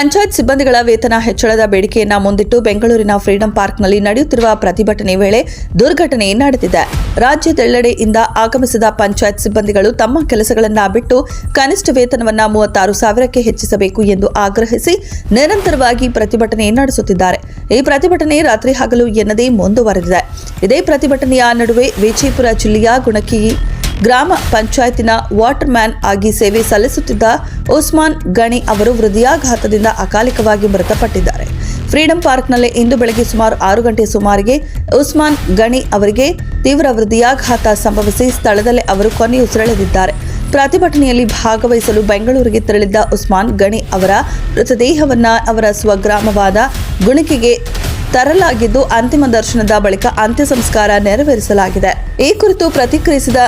ಪಂಚಾಯತ್ ಸಿಬ್ಬಂದಿಗಳ ವೇತನ ಹೆಚ್ಚಳದ ಬೇಡಿಕೆಯನ್ನ ಮುಂದಿಟ್ಟು ಬೆಂಗಳೂರಿನ ಫ್ರೀಡಂ ಪಾರ್ಕ್ನಲ್ಲಿ ನಡೆಯುತ್ತಿರುವ ಪ್ರತಿಭಟನೆ ವೇಳೆ ದುರ್ಘಟನೆ ನಡೆದಿದೆ. ರಾಜ್ಯದೆಲ್ಲೆಡೆಯಿಂದ ಆಗಮಿಸಿದ ಪಂಚಾಯತ್ ಸಿಬ್ಬಂದಿಗಳು ತಮ್ಮ ಕೆಲಸಗಳನ್ನು ಬಿಟ್ಟು ಕನಿಷ್ಠ ವೇತನವನ್ನು ಮೂವತ್ತಾರು ಸಾವಿರಕ್ಕೆ ಹೆಚ್ಚಿಸಬೇಕು ಎಂದು ಆಗ್ರಹಿಸಿ ನಿರಂತರವಾಗಿ ಪ್ರತಿಭಟನೆ ನಡೆಸುತ್ತಿದ್ದಾರೆ. ಈ ಪ್ರತಿಭಟನೆ ರಾತ್ರಿ ಹಗಲು ಎನ್ನದೇ ಮುಂದುವರೆದಿದೆ. ಇದೇ ಪ್ರತಿಭಟನೆಯ ನಡುವೆ ವಿಜಯಪುರ ಜಿಲ್ಲೆಯ ಗುಣಕಿ ಗ್ರಾಮ ಪಂಚಾಯತಿನ ವಾಟರ್ ಮ್ಯಾನ್ ಆಗಿ ಸೇವೆ ಸಲ್ಲಿಸುತ್ತಿದ್ದ ಉಸ್ಮಾನ್ ಗಣಿ ಅವರು ಹೃದಯಾಘಾತದಿಂದ ಅಕಾಲಿಕವಾಗಿ ಮೃತಪಟ್ಟಿದ್ದಾರೆ. ಫ್ರೀಡಂ ಪಾರ್ಕ್ನಲ್ಲಿ ಇಂದು ಬೆಳಗ್ಗೆ ಸುಮಾರು ಆರು ಗಂಟೆ ಸುಮಾರಿಗೆ ಉಸ್ಮಾನ್ ಗಣಿ ಅವರಿಗೆ ತೀವ್ರ ಹೃದಯಾಘಾತ ಸಂಭವಿಸಿ ಸ್ಥಳದಲ್ಲೇ ಅವರು ಕೊನೆಯುಸಿರೆಳೆದಿದ್ದಾರೆ ಪ್ರತಿಭಟನೆಯಲ್ಲಿ ಭಾಗವಹಿಸಲು ಬೆಂಗಳೂರಿಗೆ ತೆರಳಿದ್ದ ಉಸ್ಮಾನ್ ಗಣಿ ಅವರ ಮೃತದೇಹವನ್ನ ಅವರ ಸ್ವಗ್ರಾಮವಾದ ಗುಣಿಕೆಗೆ ತರಲಾಗಿದ್ದು ಅಂತಿಮ ದರ್ಶನದ ಬಳಿಕ ಅಂತ್ಯ ಸಂಸ್ಕಾರ ನೆರವೇರಿಸಲಾಗಿದೆ. ಈ ಕುರಿತು ಪ್ರತಿಕ್ರಿಯಿಸಿದ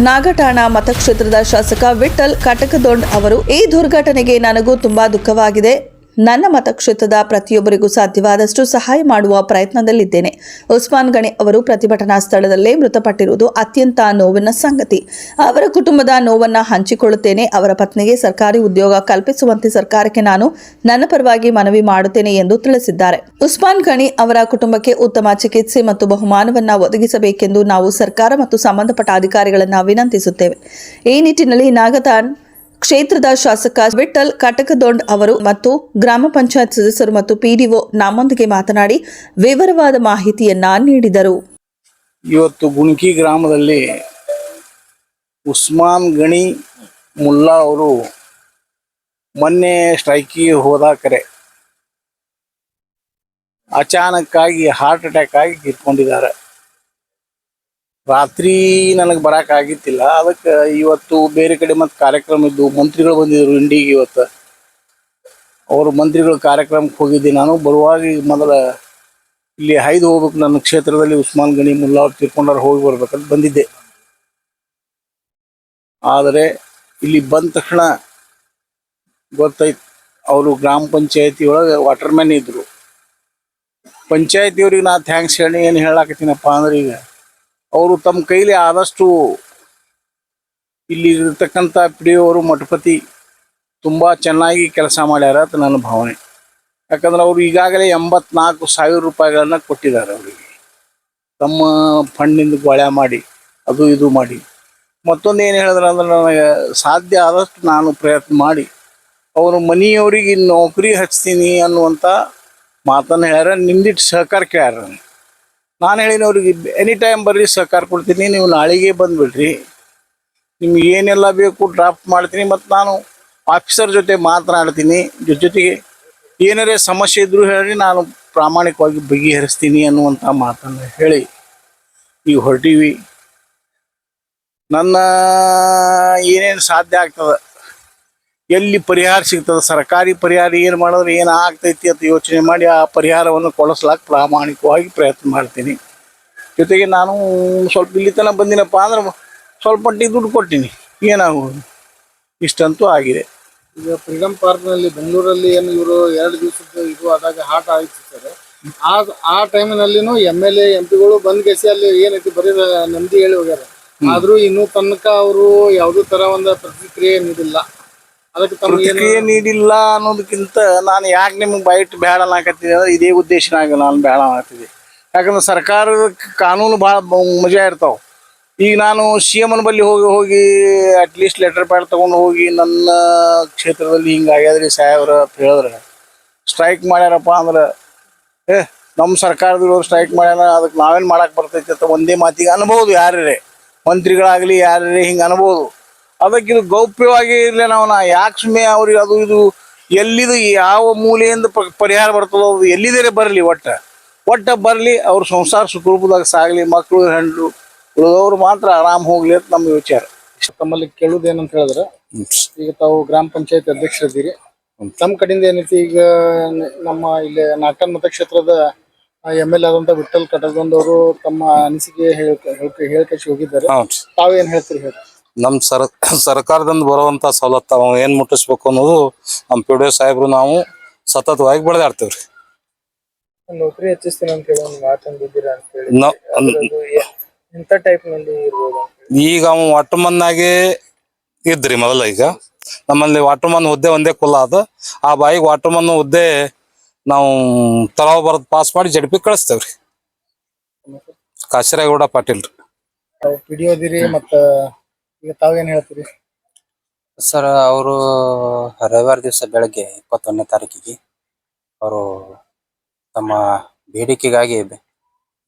ನಾಗಠಾಣ ಮತಕ್ಷೇತ್ರದ ಶಾಸಕ ವಿಠಲ್ ಕಟಕದೊಂಡ್ ಅವರು ಈ ದುರ್ಘಟನೆಗೆ ನನಗೂ ತುಂಬಾ ದುಃಖವಾಗಿದೆ. ನನ್ನ ಮತಕ್ಷೇತ್ರದ ಪ್ರತಿಯೊಬ್ಬರಿಗೂ ಸಾಧ್ಯವಾದಷ್ಟು ಸಹಾಯ ಮಾಡುವ ಪ್ರಯತ್ನದಲ್ಲಿದ್ದೇನೆ. ಉಸ್ಮಾನ್ ಗಣಿ ಅವರು ಪ್ರತಿಭಟನಾ ಸ್ಥಳದಲ್ಲೇ ಮೃತಪಟ್ಟಿರುವುದು ಅತ್ಯಂತ ನೋವಿನ ಸಂಗತಿ. ಅವರ ಕುಟುಂಬದ ನೋವನ್ನು ಹಂಚಿಕೊಳ್ಳುತ್ತೇನೆ. ಅವರ ಪತ್ನಿಗೆ ಸರ್ಕಾರಿ ಉದ್ಯೋಗ ಕಲ್ಪಿಸುವಂತೆ ಸರ್ಕಾರಕ್ಕೆ ನಾನು ನನ್ನ ಪರವಾಗಿ ಮನವಿ ಮಾಡುತ್ತೇನೆ ಎಂದು ತಿಳಿಸಿದ್ದಾರೆ. ಉಸ್ಮಾನ್ ಗಣಿ ಅವರ ಕುಟುಂಬಕ್ಕೆ ಉತ್ತಮ ಚಿಕಿತ್ಸೆ ಮತ್ತು ಬಹುಮಾನವನ್ನು ಒದಗಿಸಬೇಕೆಂದು ನಾವು ಸರ್ಕಾರ ಮತ್ತು ಸಂಬಂಧಪಟ್ಟ ಅಧಿಕಾರಿಗಳನ್ನು ವಿನಂತಿಸುತ್ತೇವೆ. ಈ ನಿಟ್ಟಿನಲ್ಲಿ ನಾಗತಾನ್ ಕ್ಷೇತ್ರದ ಶಾಸಕ ವಿಠಲ್ ಕಟಕದೊಂಡ್ ಅವರು ಮತ್ತು ಗ್ರಾಮ ಪಂಚಾಯತ್ ಸದಸ್ಯರು ಮತ್ತು ಪಿಡಿಒ ನಮ್ಮೊಂದಿಗೆ ಮಾತನಾಡಿ ವಿವರವಾದ ಮಾಹಿತಿಯನ್ನ ನೀಡಿದರು. ಇವತ್ತು ಗುಣಕಿ ಗ್ರಾಮದಲ್ಲಿ ಉಸ್ಮಾನ್ ಗಣಿ ಮುಲ್ಲಾ ಅವರು ಮೊನ್ನೆ ಸ್ಟ್ರೈಕಿಗೆ ಹೋದ ಕರೆ. ಅಚಾನಕ್ಕಾಗಿ ಹಾರ್ಟ್ ಅಟ್ಯಾಕ್ ಆಗಿ ಕಿತ್ಕೊಂಡಿದ್ದಾರೆ ರಾತ್ರಿ ನನಗೆ ಬರೋಕ್ಕಾಗಿತ್ತಿಲ್ಲ ಅದಕ್ಕೆ ಇವತ್ತು ಬೇರೆ ಕಡೆ ಮತ್ತೆ ಕಾರ್ಯಕ್ರಮ ಇದ್ದು ಮಂತ್ರಿಗಳು ಬಂದಿದ್ರು ಇಂಡಿಗೆ ಇವತ್ತು. ಅವರು ಮಂತ್ರಿಗಳ ಕಾರ್ಯಕ್ರಮಕ್ಕೆ ಹೋಗಿದ್ದೆ. ನಾನು ಬರುವಾಗ ಈಗ ಮೊದಲ ಇಲ್ಲಿ ಹೈದು ಹೋಗ್ಬೇಕು ನನ್ನ ಕ್ಷೇತ್ರದಲ್ಲಿ ಉಸ್ಮಾನ್ ಗಣಿ ಮುಲ್ಲಾ ಅವ್ರು ತೀರ್ಕೊಂಡಾರ ಹೋಗಿ ಬರ್ಬೇಕಂತ ಬಂದಿದ್ದೆ. ಆದರೆ ಇಲ್ಲಿ ಬಂದ ತಕ್ಷಣ ಗೊತ್ತಾಯ್ತು ಅವರು ಗ್ರಾಮ ಪಂಚಾಯತಿ ಒಳಗೆ ವಾಟರ್ ಮ್ಯಾನ್ ಇದ್ರು. ಪಂಚಾಯತಿಯವ್ರಿಗೆ ನಾ ಥ್ಯಾಂಕ್ಸ್ ಹೇಳಿ ಏನು ಹೇಳಾಕತ್ತೀನಪ್ಪ ಅಂದ್ರೆ ಈಗ ಅವರು ತಮ್ಮ ಕೈಲಿ ಆದಷ್ಟು ಇಲ್ಲಿ ಇರತಕ್ಕಂಥ ಪಿ ಮಠಪತಿ ತುಂಬ ಚೆನ್ನಾಗಿ ಕೆಲಸ ಮಾಡ್ಯಾರ ಅಂತ ನನ್ನ ಭಾವನೆ. ಯಾಕಂದ್ರೆ ಅವರು ಈಗಾಗಲೇ ಎಂಬತ್ನಾಲ್ಕು ಸಾವಿರ ರೂಪಾಯಿಗಳನ್ನ ಕೊಟ್ಟಿದ್ದಾರೆ ಅವರಿಗೆ. ತಮ್ಮ ಫಂಡಿಂದ ಗೊಳೆ ಮಾಡಿ, ಅದು ಇದು ಮಾಡಿ. ಮತ್ತೊಂದು ಏನು ಹೇಳಿದ್ರೆ ಅಂದ್ರೆ ನನಗೆ ಸಾಧ್ಯ ಆದಷ್ಟು ನಾನು ಪ್ರಯತ್ನ ಮಾಡಿ. ಅವರು ಮನೆಯವರಿಗೆ ನೌಕರಿ ಹಚ್ತೀನಿ ಅನ್ನುವಂಥ ಮಾತನ್ನು ಹೇಳ್ಯಾರ ನಿಮ್ದಿಟ್ಟು ಸಹಕಾರ ಕೇಳ್ಯಾರ ನನಗೆ. ನಾನು ಹೇಳಿನ ಅವ್ರಿಗೆ ಎನಿ ಟೈಮ್ ಬರ್ರಿ, ಸಹಕಾರ ಕೊಡ್ತೀನಿ. ನೀವು ನಾಳೆಗೆ ಬಂದುಬಿಡ್ರಿ. ನಿಮ್ಗೆ ಏನೆಲ್ಲ ಬೇಕು ಡ್ರಾಫ್ಟ್ ಮಾಡ್ತೀನಿ ಮತ್ತು ನಾನು ಆಫೀಸರ್ ಜೊತೆ ಮಾತನಾಡ್ತೀನಿ. ಜೊತೆ ಜೊತೆಗೆ ಏನಾರೇ ಸಮಸ್ಯೆ ಇದ್ದರೂ ಹೇಳಿ ನಾನು ಪ್ರಾಮಾಣಿಕವಾಗಿ ಬಗೆಹರಿಸ್ತೀನಿ ಅನ್ನುವಂಥ ಮಾತನ್ನು ಹೇಳಿ ಈಗ ಹೊರಟೀವಿ. ನನ್ನ ಏನೇನು ಸಾಧ್ಯ ಆಗ್ತದೆ? ಎಲ್ಲಿ ಪರಿಹಾರ ಸಿಗ್ತದೆ? ಸರ್ಕಾರಿ ಪರಿಹಾರ ಏನು ಮಾಡಿದ್ರೆ ಏನು ಆಗ್ತೈತಿ ಅಂತ ಯೋಚನೆ ಮಾಡಿ ಆ ಪರಿಹಾರವನ್ನು ಕೊಡಿಸ್ಲಾಕ ಪ್ರಾಮಾಣಿಕವಾಗಿ ಪ್ರಯತ್ನ ಮಾಡ್ತೀನಿ. ಜೊತೆಗೆ ನಾನು ಸ್ವಲ್ಪ ಇಲ್ಲಿ ತನಕ ಬಂದಿನಪ್ಪ ಅಂದ್ರೆ ಸ್ವಲ್ಪ ಮಟ್ಟಿಗೆ ದುಡ್ಡು ಕೊಟ್ಟಿನಿ ಏನಾಗುವುದು? ಇಷ್ಟಂತೂ ಆಗಿದೆ. ಈಗ ಫ್ರೀಡಮ್ ಪಾರ್ಕ್ನಲ್ಲಿ ಬೆಂಗಳೂರಲ್ಲಿ ಏನು ಇವರು ಎರಡು ದಿವಸದ ಇದು ಆದಾಗ ಹಾಟ ಆಯ್ತು ಸರ್ ಆ ಆ ಟೈಮಿನಲ್ಲಿನೂ ಎಂ ಎಲ್ ಎ ಎಂ ಪಿಗಳು ಬಂದ್ ಗೆಸಿ ಅಲ್ಲಿ ಏನೈತಿ ಬರೀ ನಂದಿ ಹೇಳಿ ಹೋಗ್ಯಾರ. ಆದ್ರೂ ಇನ್ನೂ ತನಕ ಅವರು ಯಾವುದೇ ತರ ಒಂದು ಪ್ರತಿಕ್ರಿಯೆ ನೀಡಿಲ್ಲ. ಅದಕ್ಕೆ ಪ್ರತಿಕ್ರಿಯೆ ನೀಡಿಲ್ಲ ಅನ್ನೋದಕ್ಕಿಂತ ನಾನು ಯಾಕೆ ನಿಮ್ಗೆ ಬೈಟ್ ಬೇಡ ಅನ್ನಕತ್ತಿದೆ ಅಂದ್ರೆ ಇದೇ ಉದ್ದೇಶನಾಗ ನಾನು ಬೇಡ ಅನ್ನಕತ್ತಿದ್ದೆ. ಯಾಕಂದ್ರೆ ಸರ್ಕಾರದ ಕಾನೂನು ಭಾಳ ಮಜಾ ಇರ್ತಾವೆ. ಈಗ ನಾನು ಸಿ ಎಂ ಬಲ್ಲಿ ಹೋಗಿ ಹೋಗಿ ಅಟ್ಲೀಸ್ಟ್ ಲೆಟರ್ ಪ್ಯಾಡ್ ತೊಗೊಂಡು ಹೋಗಿ ನನ್ನ ಕ್ಷೇತ್ರದಲ್ಲಿ ಹಿಂಗೆ ಆಗ್ಯಾದ್ರಿ ಸಾಹೇಬ್ರ ಅಂತ ಹೇಳಿದ್ರೆ ಸ್ಟ್ರೈಕ್ ಮಾಡ್ಯಾರಪ್ಪ ಅಂದ್ರೆ ಏ ನಮ್ಮ ಸರ್ಕಾರದವ್ರು ಸ್ಟ್ರೈಕ್ ಮಾಡ್ಯಾರ ಅದಕ್ಕೆ ನಾವೇನು ಮಾಡಕ್ಕೆ ಬರ್ತೈತೆ ಅಂತ ಒಂದೇ ಮಾತಿಗೆ ಅನ್ಬೋದು ಯಾರೇ ಮಂತ್ರಿಗಳಾಗಲಿ ಯಾರೇ ಹಿಂಗೆ ಅನ್ಬೋದು. ಅದಕ್ಕೆ ಇದು ಗೌಪ್ಯವಾಗಿ ಇರಲಿ ನಾವು ನಾ ಯಾಕೆ ಸುಮ್ಮನೆ ಅವ್ರಿಗೆ ಅದು ಇದು ಎಲ್ಲಿದು ಯಾವ ಮೂಲೆಯಿಂದ ಪ- ಪರಿಹಾರ ಬರ್ತದೋ ಅದು ಎಲ್ಲಿದೇ ಬರಲಿ ಒಟ್ಟ. ಒಟ್ಟ ಬರಲಿ ಅವ್ರ ಸಂಸಾರ ಸುಖರೂಪದಾಗ ಸಾಗಲಿ ಮಕ್ಕಳು ಹೆಣ್ಣು ಉಳಿದವ್ರು ಮಾತ್ರ ಆರಾಮ್ ಹೋಗ್ಲಿ ಅಂತ ನಮ್ಮ ವಿಚಾರ. ತಮ್ಮಲ್ಲಿ ಕೇಳುದು ಏನಂತ ಹೇಳಿದ್ರೆ ಈಗ ತಾವು ಗ್ರಾಮ ಪಂಚಾಯತ್ ಅಧ್ಯಕ್ಷರಿದ್ದೀರಿ. ತಮ್ಮ ಕಡೆಯಿಂದ ಏನೈತಿ ಈಗ ನಮ್ಮ ಇಲ್ಲಿ ನಾಟನ್ ಮತಕ್ಷೇತ್ರದ ಎಂ ಎಲ್ ಆದಂತ ವಿಠಲ್ ಬಂದವರು ತಮ್ಮ ಅನಿಸಿಕೆ ಹೇಳ್ಕ ಹೇಳ್ಕಿ ಹೋಗಿದ್ದಾರೆ. ತಾವೇನ್ ಹೇಳ್ತೀರಿ ಹೇಳಿ? ನಮ್ ಸರ್ ಸರ್ಕಾರದಿಂದ ಬರುವಂತ ಸವಲತ್ತು ಅವ ಏನ್ ಮುಟ್ಟಿಸ್ಬೇಕು ಅನ್ನೋದು ನಮ್ಮ ಪಿ ಡಿ ಸಾಹೇಬ್ರು ನಾವು ಸತತವಾಗಿ ಬೆಳೆದಾಡ್ತೇವ್ರಿ. ನೌಕರಿ ಹೆಚ್ಚಿಸ್ತೀನಿ ಅಂತ ಹೇಳಿ ಒಂದು ಮಾತು ಅಂತ ಹೇಳಿ. ನಾವ್- ಅದ್ರದ್ದು ಎ- ಎಂತ ಟೈಪ್ನಲ್ಲಿ ಇರ್ಬೋದು ಅಂತ ಹೇಳಿ. ಈಗ ಅವ ಒಟ್ಟು ಮನ್ನಾಗೆ ಇದ್ರಿ ಮೊದಲ ಈಗ. ನಮ್ಮಲ್ಲಿ ವಾಟರ್ಮನ್ ಹುದ್ದೆ ಒಂದೇ ಕುಲ್ಲ ಅದು. ಆ ಬಾಯಿಗೆ ವಾಟರ್ಮನ್ ಹುದ್ದೆ ನಾವು ತರಾವ್ ಬರದ್ ಪಾಸ್ ಮಾಡಿ ಜಡ್ಪಿ ಕಳಿಸ್ತೇವ್ರಿ. ಕಾಶಿರಾಗೌಡ ಪಾಟೀಲ್ ರೀ ತಾವು ಮತ್ತೆ ಮತ್ತ ಈಗ ತಾವೇನ್ ಹೇಳ್ತೀರಿ? ಸರ್ ಅವರು ರವಿವಾರ ದಿವಸ ಬೆಳಗ್ಗೆ ಇಪ್ಪತ್ತೊಂದನೇ ತಾರೀಕಿಗೆ ಅವರು ತಮ್ಮ ಬೇಡಿಕೆಗಾಗಿ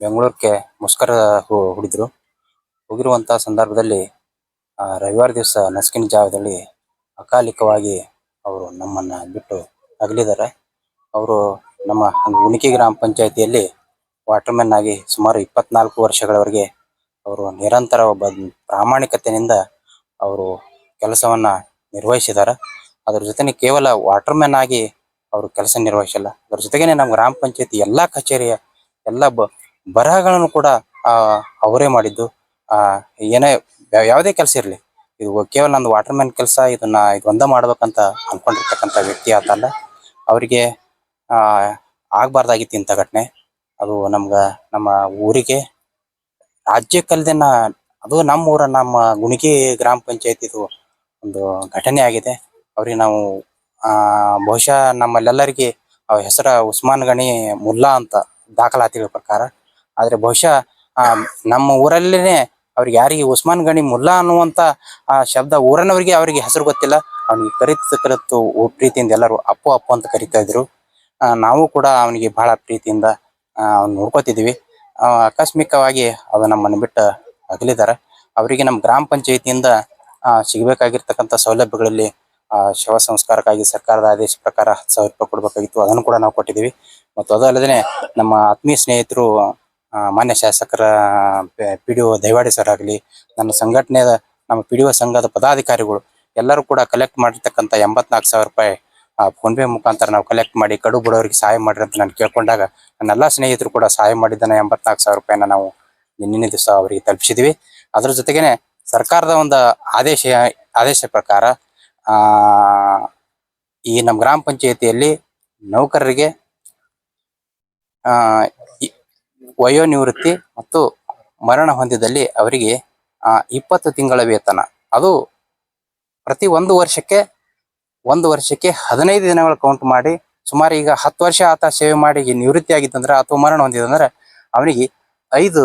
ಬೆಂಗಳೂರಿಗೆ ಮುಷ್ಕರ ಹೂಡಿದ್ರು. ಹೋಗಿರುವಂಥ ಸಂದರ್ಭದಲ್ಲಿ ಆ, ರವಿವಾರ ದಿವಸ ನಸುಕಿನ ಜಾವದಲ್ಲಿ ಅಕಾಲಿಕವಾಗಿ ಅವರು ನಮ್ಮನ್ನ ಬಿಟ್ಟು ಅಗಲಿದ್ದಾರೆ. ಅವರು ನಮ್ಮ ಉಣಿಕೆ ಗ್ರಾಮ ಪಂಚಾಯಿತಿಯಲ್ಲಿ ವಾಟರ್ಮ್ಯಾನ್ ಆಗಿ ಸುಮಾರು ಇಪ್ಪತ್ನಾಲ್ಕು ವರ್ಷಗಳವರೆಗೆ ಅವರು ನಿರಂತರ ಒಬ್ಬ ಪ್ರಾಮಾಣಿಕತೆಯಿಂದ ಅವರು ಕೆಲಸವನ್ನ ನಿರ್ವಹಿಸಿದ್ದಾರೆ. ಅದ್ರ ಜೊತೆನೆ ಕೇವಲ ವಾಟರ್ಮ್ಯಾನ್ ಆಗಿ ಅವರು ಕೆಲಸ ನಿರ್ವಹಿಸಿಲ್ಲ. ಅದ್ರ ಜೊತೆಗೇನೆ ನಮ್ಮ ಗ್ರಾಮ ಪಂಚಾಯತಿ ಎಲ್ಲಾ ಕಚೇರಿಯ ಎಲ್ಲ ಬ ಬರಹಗಳನ್ನು ಕೂಡ ಆ, ಅವರೇ ಮಾಡಿದ್ದು. ಆ ಏನೇ ಯಾವುದೇ ಕೆಲಸ ಇರಲಿ ಇದು ಕೇವಲ ನಂದು ವಾಟರ್ಮ್ಯಾನ್ ಕೆಲಸ ಇದನ್ನ ಇದು ಒಂದ ಮಾಡ್ಬೇಕಂತ ಅನ್ಕೊಂಡಿರ್ತಕ್ಕಂಥ ವ್ಯಕ್ತಿ ಆತಲ್ಲ ಅವರಿಗೆ ಆ ಆಗ್ಬಾರ್ದಾಗಿತ್ತು ಇಂಥ ಘಟನೆ. ಅದು ನಮ್ಗ ನಮ್ಮ ಊರಿಗೆ ರಾಜ್ಯಕ್ಕಲ್ದೇನ ಅದು ನಮ್ಮ ಊರ ನಮ್ಮ ಗುಣಿಗಿ ಗ್ರಾಮ ಪಂಚಾಯತಿದು ಒಂದು ಘಟನೆ ಆಗಿದೆ. ಅವ್ರಿಗೆ ನಾವು, ಆ, ಬಹುಶಃ ನಮ್ಮಲ್ಲೆಲ್ಲರಿಗೆ ಅವ್ರ ಹೆಸರ ಉಸ್ಮಾನ್ ಗಣಿ ಮುಲ್ಲಾ ಅಂತ ದಾಖಲಾತಿಗಳ ಪ್ರಕಾರ. ಆದ್ರೆ ಬಹುಶಃ, ಆ, ನಮ್ಮ ಊರಲ್ಲೇನೆ ಅವ್ರಿಗೆ ಯಾರಿಗೆ ಉಸ್ಮಾನ್ ಗಣಿ ಮುಲ್ಲಾ ಅನ್ನುವಂತ, ಆ, ಶಬ್ದ ಊರನವರಿಗೆ ಅವರಿಗೆ ಹೆಸರು ಗೊತ್ತಿಲ್ಲ. ಅವ್ನಿಗೆ ಕರಿತ ಕರೆತು ಪ್ರೀತಿಯಿಂದ ಎಲ್ಲರೂ ಅಪ್ಪು ಅಪ್ಪು ಅಂತ ಕರಿತಾ ಇದ್ರು. ನಾವು ಕೂಡ ಅವನಿಗೆ ಬಹಳ ಪ್ರೀತಿಯಿಂದ ಅವ್ನು ನೋಡ್ಕೋತಿದ್ವಿ ಆಕಸ್ಮಿಕವಾಗಿ ಅದು ನಮ್ಮನ್ನು ಬಿಟ್ಟು ಅಗಲಿದ್ದಾರೆ. ಅವರಿಗೆ ನಮ್ಮ ಗ್ರಾಮ ಪಂಚಾಯತಿಯಿಂದ ಸಿಗಬೇಕಾಗಿರ್ತಕ್ಕಂಥ ಸೌಲಭ್ಯಗಳಲ್ಲಿ ಶವ ಸಂಸ್ಕಾರಕ್ಕಾಗಿ ಸರ್ಕಾರದ ಆದೇಶ ಪ್ರಕಾರ ಹತ್ತು ಸಾವಿರ ರೂಪಾಯಿ ಕೊಡಬೇಕಾಗಿತ್ತು. ಅದನ್ನು ಕೂಡ ನಾವು ಕೊಟ್ಟಿದ್ದೀವಿ. ಮತ್ತು ಅದಲ್ಲದೆ ನಮ್ಮ ಆತ್ಮೀಯ ಸ್ನೇಹಿತರು ಮಾನ್ಯ ಶಾಸಕರ P D O Daivadi sir ಆಗಲಿ, ನನ್ನ ಸಂಘಟನೆಯ ನಮ್ಮ ಪಿ ಡಿ ಒ ಸಂಘದ ಪದಾಧಿಕಾರಿಗಳು ಎಲ್ಲರೂ ಕೂಡ ಕಲೆಕ್ಟ್ ಮಾಡಿರ್ತಕ್ಕಂಥ ಎಂಬತ್ನಾಲ್ಕು ಸಾವಿರ ರೂಪಾಯಿ ಫೋನ್ ಪೇ ಮುಖಾಂತರ ನಾವು ಕಲೆಕ್ಟ್ ಮಾಡಿ ಕಡು ಬಡವರಿಗೆ ಸಹಾಯ ಮಾಡ್ರಿ ಅಂತ ನಾನು ಕೇಳ್ಕೊಂಡಾಗ ನನ್ನ ಎಲ್ಲಾ ಸ್ನೇಹಿತರು ಕೂಡ ಸಹಾಯ ಮಾಡಿದ್ದಾನೆ ಎಂಬತ್ನಾಲ್ಕು ಸಾವಿರ ರೂಪಾಯಿನ ನಾವು ನಿನ್ನೆ ದಿವಸ ಅವರಿಗೆ ತಲುಪಿಸಿದ್ವಿ. ಅದ್ರ ಜೊತೆಗೇನೆ ಸರ್ಕಾರದ ಒಂದು ಆದೇಶ ಆದೇಶ ಪ್ರಕಾರ ಆ ಈ ನಮ್ಮ ಗ್ರಾಮ ಪಂಚಾಯತಿಯಲ್ಲಿ ನೌಕರರಿಗೆ ಆ ವಯೋನಿವೃತ್ತಿ ಮತ್ತು ಮರಣ ಹೊಂದಿದಲ್ಲಿ ಅವರಿಗೆ ಆ, ಇಪ್ಪತ್ತು ತಿಂಗಳ ವೇತನ. ಅದು ಪ್ರತಿ ಒಂದು ವರ್ಷಕ್ಕೆ ಒಂದು ವರ್ಷಕ್ಕೆ ಹದಿನೈದು ದಿನಗಳು ಕೌಂಟ್ ಮಾಡಿ, ಸುಮಾರು ಈಗ ಹತ್ತು ವರ್ಷ ಆತ ಸೇವೆ ಮಾಡಿ ಈಗ ನಿವೃತ್ತಿ ಆಗಿತ್ತಂದ್ರೆ ಅಥವಾ ಮರಣ ಹೊಂದಿದಂದ್ರೆ ಅವನಿಗೆ ಐದು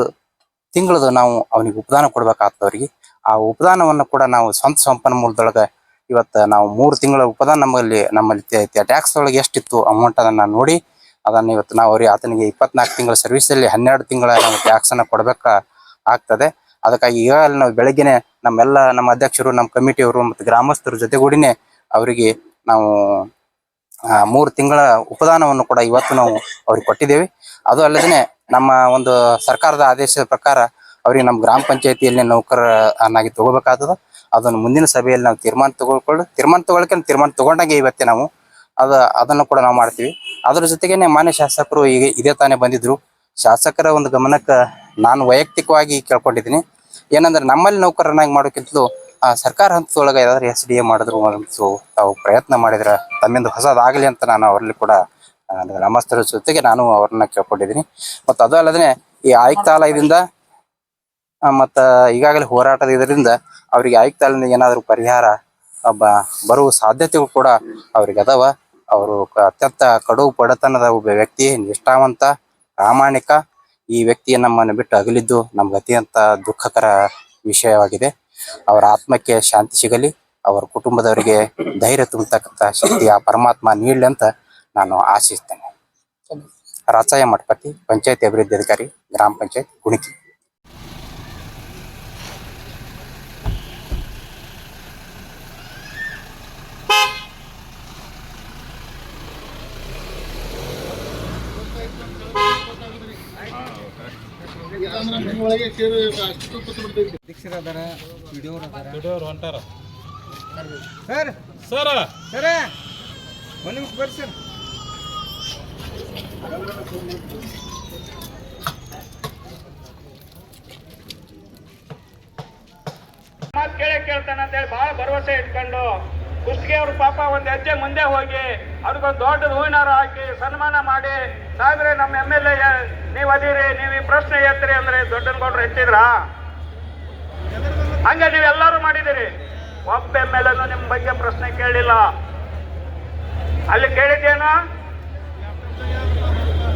ತಿಂಗಳದು ನಾವು ಅವನಿಗೆ ಉಪದಾನ ಕೊಡ್ಬೇಕಾಗ್ತದೆ ಅವರಿಗೆ. ಆ ಉಪದಾನವನ್ನು ಕೂಡ ನಾವು ಸ್ವಂತ ಸಂಪನ್ಮೂಲದೊಳಗೆ ಇವತ್ತು ನಾವು ಮೂರು ತಿಂಗಳ ಉಪದಾನ ನಮ್ಮಲ್ಲಿ ನಮ್ಮಲ್ಲಿ ಟ್ಯಾಕ್ಸ್ ಒಳಗೆ ಎಷ್ಟಿತ್ತು ಅಮೌಂಟ್ ಅದನ್ನು ನೋಡಿ, ಅದನ್ನು ಇವತ್ತು ನಾವು ಅವ್ರಿಗೆ ಆತನಿಗೆ ಇಪ್ಪತ್ನಾಲ್ಕು ತಿಂಗಳ ಸರ್ವಿಸಲ್ಲಿ ಹನ್ನೆರಡು ತಿಂಗಳ ನಾವು ಟ್ಯಾಕ್ಸನ್ನು ಕೊಡಬೇಕಾ ಆಗ್ತದೆ ಅದಕ್ಕಾಗಿ ಈಗಾಗಲೇ ನಾವು ಬೆಳಗ್ಗೆನೆ ನಮ್ಮೆಲ್ಲ ನಮ್ಮ ಅಧ್ಯಕ್ಷರು, ನಮ್ಮ ಕಮಿಟಿಯವರು ಮತ್ತು ಗ್ರಾಮಸ್ಥರ ಜೊತೆಗೂಡಿನೇ ಅವರಿಗೆ ನಾವು ಮೂರು ತಿಂಗಳ ಉಪದಾನವನ್ನು ಕೂಡ ಇವತ್ತು ನಾವು ಅವ್ರಿಗೆ ಕೊಟ್ಟಿದ್ದೇವೆ. ಅದು ಅಲ್ಲದೆ ನಮ್ಮ ಒಂದು ಸರ್ಕಾರದ ಆದೇಶದ ಪ್ರಕಾರ ಅವರಿಗೆ ನಮ್ಮ ಗ್ರಾಮ ಪಂಚಾಯತಿಯಲ್ಲಿ ನೌಕರನಾಗಿ ತಗೋಬೇಕಾಗ್ತದ ಅದನ್ನು ಮುಂದಿನ ಸಭೆಯಲ್ಲಿ ನಾವು ತೀರ್ಮಾನ ತಗೊಳ್ಕೊಂಡು ತೀರ್ಮಾನ ತಗೊಳಕ್ಕೆ ತೀರ್ಮಾನ ತಗೊಂಡಾಗೆ ಇವತ್ತೇ ನಾವು ಅದು, ಅದನ್ನು ಕೂಡ ನಾವು ಮಾಡ್ತೀವಿ. ಅದರ ಜೊತೆಗೇನೆ ಮಾನ್ಯ ಶಾಸಕರು ಈಗ ಇದೇ ತಾನೇ ಬಂದಿದ್ರು. ಶಾಸಕರ ಒಂದು ಗಮನಕ್ಕೆ ನಾನು ವೈಯಕ್ತಿಕವಾಗಿ ಕೇಳ್ಕೊಂಡಿದ್ದೀನಿ. ಏನಂದ್ರೆ ನಮ್ಮಲ್ಲಿ ನೌಕರನಾಗಿ ಮಾಡೋಕ್ಕಿಂತಲೂ ಆ ಸರ್ಕಾರ ಹಂತದೊಳಗ ಯಾವ್ದಾದ್ರು ಎಸ್ ಡಿ ಎ ಮಾಡಿದ್ರು ಒಂದು ತಾವು ಪ್ರಯತ್ನ ಮಾಡಿದ್ರ ತಮ್ಮಿಂದ ಹೊಸದಾಗಲಿ ಅಂತ ನಾನು ಅವರಲ್ಲಿ ಕೂಡ ಗ್ರಾಮಸ್ಥರ ಜೊತೆಗೆ ನಾನು ಅವ್ರನ್ನ ಕೇಳ್ಕೊಂಡಿದ್ದೀನಿ. ಮತ್ತು ಅದು ಅಲ್ಲದೆ ಈ ಆಯುಕ್ತಾಲಯದಿಂದ ಮತ್ತು ಈಗಾಗಲೇ ಹೋರಾಟದ ಇದರಿಂದ ಅವರಿಗೆ ಆಯುಕ್ತಾಲಯದಿಂದ ಏನಾದರೂ ಪರಿಹಾರ ಬರುವ ಸಾಧ್ಯತೆಗಳು ಕೂಡ ಅವ್ರಿಗೆ ಅದಾವ. ಅವರು ಅತ್ಯಂತ ಕಡು ಬಡತನದ ಒಬ್ಬ ವ್ಯಕ್ತಿ, ನಿಷ್ಠಾವಂತ, ಪ್ರಾಮಾಣಿಕ. ಈ ವ್ಯಕ್ತಿಯ ನಮ್ಮನ್ನು ಬಿಟ್ಟು ಅಗಲಿದ್ದು ನಮ್ಗೆ ಅತ್ಯಂತ ದುಃಖಕರ ವಿಷಯವಾಗಿದೆ. ಅವರ ಆತ್ಮಕ್ಕೆ ಶಾಂತಿ ಸಿಗಲಿ, ಅವರ ಕುಟುಂಬದವರಿಗೆ ಧೈರ್ಯ ತುಂಬತಕ್ಕಂಥ ಶಕ್ತಿ ಆ ಪರಮಾತ್ಮ ನೀಡಲಿ ಅಂತ ನಾನು ಆಶಿಸ್ತೇನೆ. ರಾಚಾಯ ಮಠಪತಿ, ಪಂಚಾಯತ್ ಅಭಿವೃದ್ಧಿ ಅಧಿಕಾರಿ, ಗ್ರಾಮ ಪಂಚಾಯತ್ ಸರ್! ಮಾತು ಕೇಳೇ ಕೇಳ್ತಾನೆ ಅಂತೇಳಿ ಭಾಳ ಭರವಸೆ ಇಟ್ಕೊಂಡು ಕುಷ್ಟಗಿ ಅವ್ರ ಪಾಪ ಒಂದು ಹೆಜ್ಜೆ ಮುಂದೆ ಹೋಗಿ ಅವ್ರಿಗೊಂದು ದೊಡ್ಡ ಹೂವಿನಾರ ಹಾಕಿ ಸನ್ಮಾನ ಮಾಡಿ ಸಾಹೇಬ್ರೆ ನಮ್ಮ ಎಂ ಎಲ್ ಎ ನೀವು ಅದೀರಿ, ನೀವು ಈ ಪ್ರಶ್ನೆ ಎತ್ತರಿ ಅಂದ್ರೆ ದೊಡ್ಡನಗೌಡರು ಎತ್ತಿದ್ರಾ? ಹಂಗೆ ನೀವೆಲ್ಲರೂ ಮಾಡಿದಿರಿ ಒಬ್ಬ ಎಂ ಎಲ್ ಎನು ನಿಮ್ಮ ಬಗ್ಗೆ ಪ್ರಶ್ನೆ ಕೇಳಿಲ್ಲ. ಅಲ್ಲಿ ಕೇಳಿದ್ದೇನಾ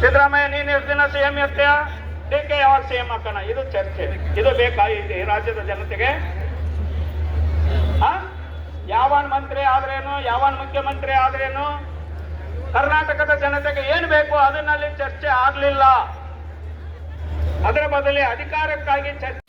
ಸಿದ್ದರಾಮಯ್ಯ, ನೀನು ಎಷ್ಟು ದಿನ ಸಿ ಎಂ ಇರ್ತೀಯ ಡಿ ಕೆ ಯಾವಾಗ ಸಿ ಎಂ ಹಾಕೋಣ? ಇದು ಚರ್ಚೆ. ಇದು ಬೇಕಾ ಈ ರಾಜ್ಯದ ಜನತೆಗೆ? ಆ? ಯಾವನ್ ಮಂತ್ರಿ ಆದ್ರೇನು? ಯಾವನ್ ಮುಖ್ಯಮಂತ್ರಿ ಆದ್ರೇನು? ಕರ್ನಾಟಕದ ಜನತೆಗೆ ಏನು ಬೇಕು ಅದನ್ನಲ್ಲಿ ಚರ್ಚೆ ಆಗಲಿಲ್ಲ. ಅದರ ಬದಲಿ ಅಧಿಕಾರಕ್ಕಾಗಿ ಚರ್ಚೆ